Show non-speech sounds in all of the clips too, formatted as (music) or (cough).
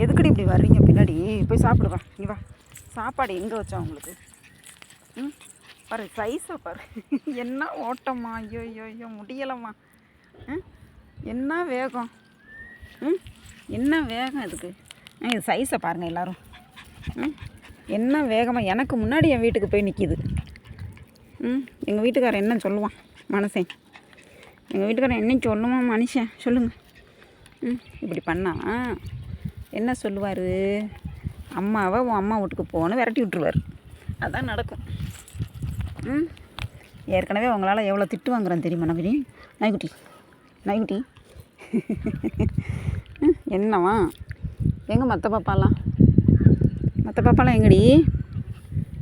எதுக்குடி இப்படி வர்றீங்க பின்னாடி? போய் சாப்பிடுவா நீ வா. சாப்பாடு எங்கே வச்சா உங்களுக்கு? ம்? பாரு சைஸை பாரு. என்ன ஓட்டம்மா ஐயோ ஐயோ ஐயோ முடியலம்மா. ம்? என்ன வேகம்? ம்? என்ன வேகம் இதுக்கு? ஆ, இது சைஸை பாருங்கள் எல்லோரும். ம்? என்ன வேகமாக எனக்கு முன்னாடி என் வீட்டுக்கு போய் நிற்கிது ம்? எங்கள் வீட்டுக்காரன் என்ன சொல்லுவான்? மனசே. எங்கள் வீட்டுக்காரன் என்ன சொல்லுவான் மனுஷன். சொல்லுங்கள் ம்? இப்படி பண்ணா என்ன சொல்லுவார்? அம்மாவை உன் அம்மா வீட்டுக்கு போகணும் விரட்டி விட்டுருவார். அதான் நடக்கும். ம்? ஏற்கனவே உங்களால் எவ்வளோ திட்டு வாங்குறேன் தெரியுமா நவீனி? நாய்க்குட்டி நாய்க்குட்டி. (laughs) என்னவா எங்கே மற்ற பாப்பாலாம்? மற்ற பாப்பாலாம் எங்கடி?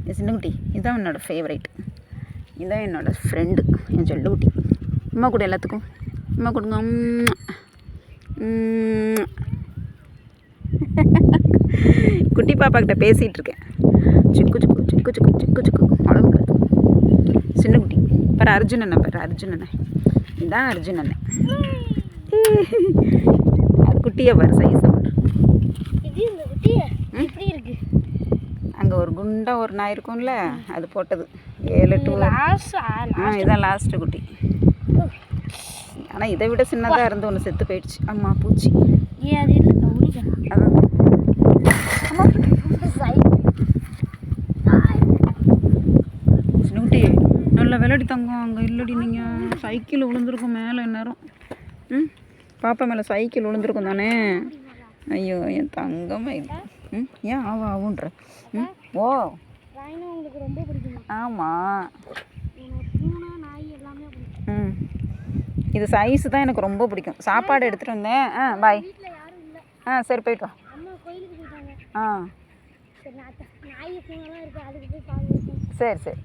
என் சின்னக்குட்டி இதுதான் என்னோடய ஃபேவரைட் இதுதான் என்னோடய ஃப்ரெண்டு என் சொல்லுக்குட்டி. அம்மா கூட எல்லாத்துக்கும். அம்மா கொடுங்க. குட்டி பாப்பா கிட்ட பேசிகிட்டு இருக்கேன் சிக்கு சிக்கு சிக்கு சிக்கு சிக்கு சிக்கு கழுத்து சின்ன குட்டி. பாரு அர்ஜுன் அண்ணன் பாரு அர்ஜுன் அண்ணன் இதுதான் அர்ஜுன் அண்ணன் அது குட்டியை பாரு சைஸை அங்கே ஒரு குண்டா ஒரு நாய் இருக்கும்ல அது போட்டது. ஏழு லாஸ்ட் ஆ இதான் லாஸ்ட்டு குட்டி. ஆனால் இதை விட சின்னதாக இருந்து ஒன்று செத்து போயிடுச்சு. அம்மா பூச்சி. அதான் சின்னக்குட்டி நல்ல விளையாடி தங்கம் அங்கே இல்லடி நீங்கள் சைக்கிள் விழுந்திருக்கும் மேலே நேரம் ம்? பாப்பா மேலே சைக்கிள் விழுந்திருக்கும் தானே? ஐயோ என் தங்கமே. இல்லை ம்? ஏன் ஆவா ஆவுன்ற? ம்? ஓ உங்களுக்கு ரொம்ப ஆமாம் ம். இது சைஸ் தான் எனக்கு ரொம்ப பிடிக்கும். சாப்பாடு எடுத்துகிட்டு வந்தேன். ஆ பாய் ஆ சரி போயிட்டு வா. ஆ. சரி சரி.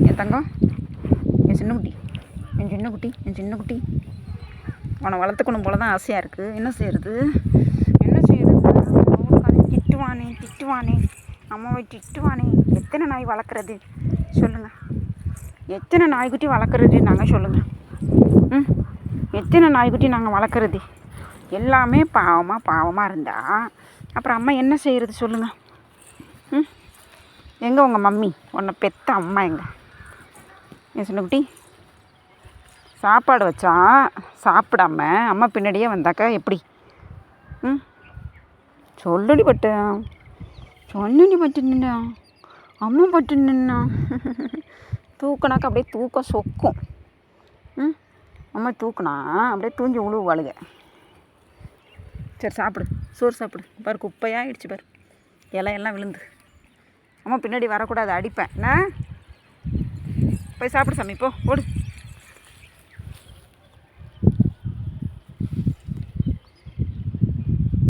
என் தங்கம் என் சின்ன குட்டி என் சின்ன குட்டி என் சின்ன குட்டி. உன்னை வளர்த்துக்கணும் போல தான் ஆசையாக இருக்குது என்ன செய்கிறது என்ன செய்கிறது திட்டுவானே திட்டுவானே. அம்மாவை திட்டுவானே. எத்தனை நாய் வளர்க்குறது? சொல்லுங்கள் எத்தனை நாய்க்குட்டி வளர்க்குறது நாங்கள் சொல்லுங்கள் ம்? எத்தனை நாய்க்குட்டி நாங்கள் வளர்க்குறது? எல்லாமே பாவமாக பாவமாக இருந்தா அப்புறம் அம்மா என்ன செய்கிறது சொல்லுங்கள் ம்? எங்கே உங்கள் மம்மி? உன்னை பெத்த அம்மா எங்கே? என் சின்னக்குட்டி சாப்பாடு வச்சா சாப்பிடாம அம்மா பின்னாடியே வந்தாக்கா எப்படி? ம்? சொல்லடி பட்டு. சொல்லி பட்டு அம்மா பட்டுண்ணா தூக்கினாக்கா அப்படியே தூக்கம் சொக்கும். ம்? அம்மா தூக்குனா அப்படியே தூஞ்சி உழுவாளுங்க சரி சாப்பிடு. சோறு சாப்பிடு. பாரு குப்பையாகிடுச்சு பாரு. இலையெல்லாம் விழுந்து. அம்மா பின்னாடி வரக்கூடாது அடிப்பேன். என்ன? போய் சாப்பிடு சாமி போ ஓடு.